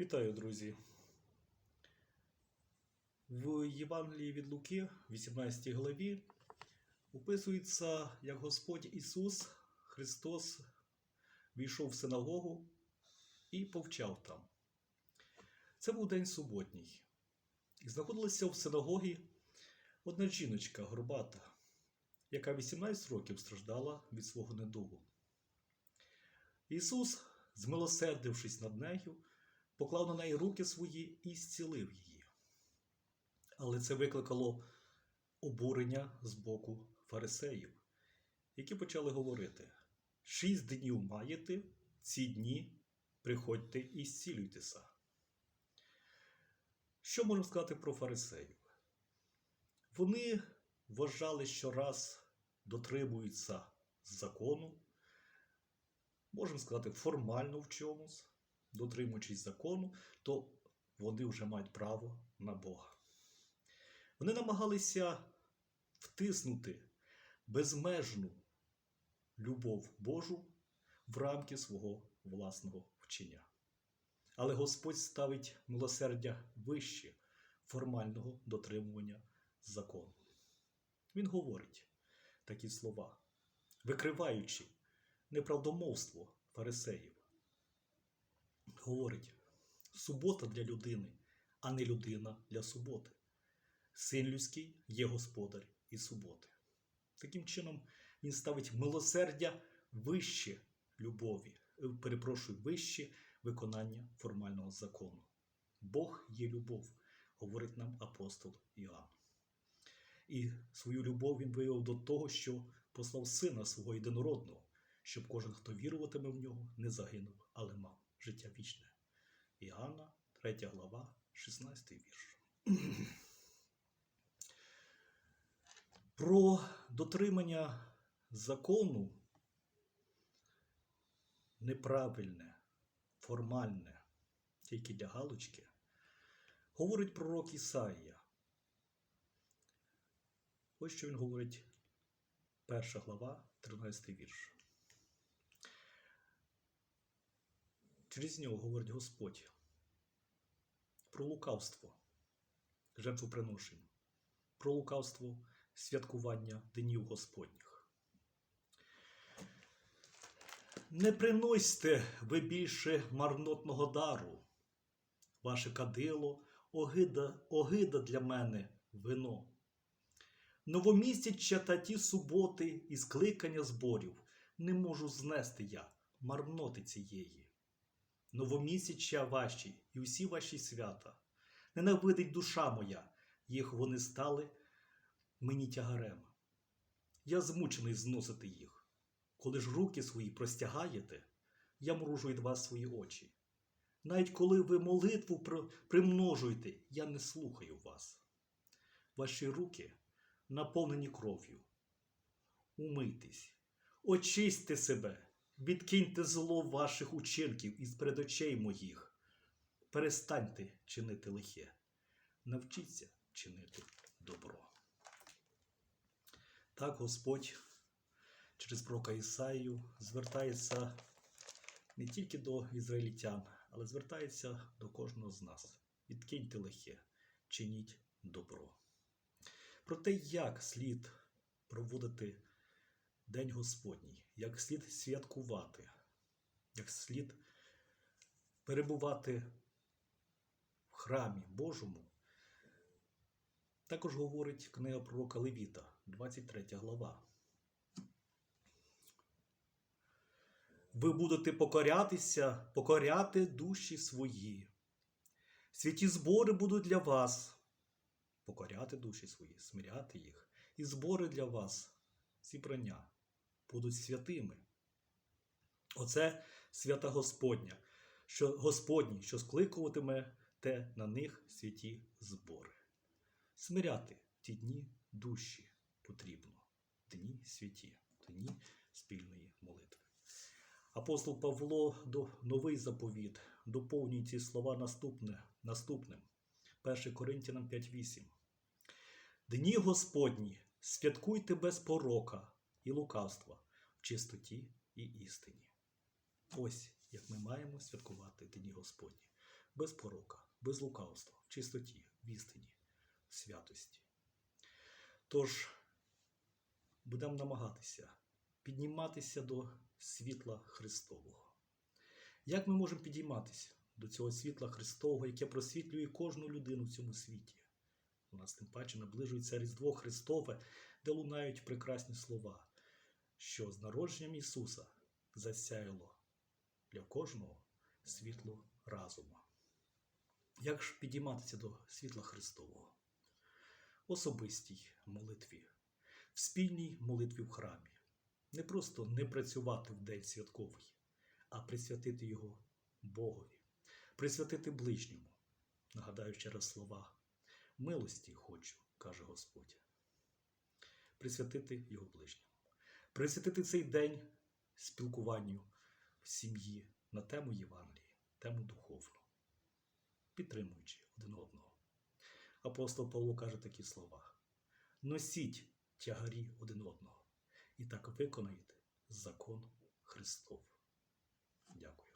Вітаю, друзі. В Євангелії від Луки, 18 главі, описується, як Господь Ісус Христос війшов в синагогу і повчав там. Це був день суботній. І знаходилася в синагогі одна жіночка горбата, яка 18 років страждала від свого недугу. Ісус, змилосердившись над нею, поклав на неї руки свої і зцілив її. Але це викликало обурення з боку фарисеїв, які почали говорити: шість днів маєте, ці дні приходьте і зцілюйтеся. Що можемо сказати про фарисеїв? Вони вважали, що раз дотримуються закону, можемо сказати, формально в чомусь, дотримуючись закону, то вони вже мають право на Бога. Вони намагалися втиснути безмежну любов Божу в рамки свого власного вчення. Але Господь ставить милосердя вище формального дотримування закону. Він говорить такі слова, викриваючи неправдомовство фарисеїв. Говорить, субота для людини, а не людина для суботи. Син людський є господар і суботи. Таким чином, він ставить милосердя вище любові, е, перепрошую, вище виконання формального закону. Бог є любов, говорить нам апостол Іоанн. І свою любов він виявив до того, що послав сина свого єдинородного, щоб кожен, хто віруватиме в нього, не загинув, але мав життя вічне. Іоанна, 3 глава, 16 вірш. Про дотримання закону неправильне, формальне, тільки для галочки, говорить пророк Ісаїя. Ось що він говорить, перша глава, 13 вірш. Через нього говорить Господь про лукавство, жертвоприношень, про лукавство святкування днів Господніх. Не приносьте ви більше марнотного дару, ваше кадило, огида, огида для мене вино. Новомісяча та ті суботи і скликання зборів не можу знести я марноти цієї. Новомісяча ваші і усі ваші свята. Ненавидить душа моя, їх вони стали мені тягарем. Я змучений зносити їх. Коли ж руки свої простягаєте, я мружу від вас свої очі. Навіть коли ви молитву примножуєте, я не слухаю вас. Ваші руки наповнені кров'ю. Умийтесь, очистьте себе, відкиньте зло ваших учинків із перед очей моїх. Перестаньте чинити лихе, навчіться чинити добро. Так Господь через пророка Ісаїю звертається не тільки до ізраїльтян, але звертається до кожного з нас. Відкиньте лихе, чиніть добро. Про те, як слід проводити День Господній, як слід святкувати, як слід перебувати в храмі Божому, також говорить книга пророка Левіта, 23 глава. Ви будете покорятися, покоряти душі свої. Святі збори будуть для вас. Покоряти душі свої, смиряти їх. І збори для вас, зібрання, будуть святими. Оце свята Господня, що Господній, що скликуватиме те на них святі збори. Смиряти ті дні душі потрібно, дні святі, дні спільної молитви. Апостол Павло до новий заповіт доповнює ці слова наступне, наступним. 1 Коринтянам 5.8. Дні Господні святкуйте без порока і лукавства в чистоті і істині. Ось як ми маємо святкувати Дні Господні. без порока, без лукавства, в чистоті, в істині, в святості. Тож будемо намагатися підніматися до світла Христового. Як ми можемо підійматися до цього світла Христового, яке просвітлює кожну людину в цьому світі? У нас тим паче наближується Різдво Христове, де лунають прекрасні слова, що з народженням Ісуса засяяло для кожного світло разума. Як ж підійматися до світла Христового? Особистій молитві, в спільній молитві в храмі. Не просто не працювати в день святковий, а присвятити його Богові, присвятити ближньому. Нагадаю ще раз слова милості хочу, каже Господь. Присвятити його ближньому. Присвятити цей день спілкуванню в сім'ї на тему Євангелії, тему духовну, підтримуючи один одного. Апостол Павло каже такі слова: носіть тягарі один одного, і так виконаєте закон Христов. Дякую.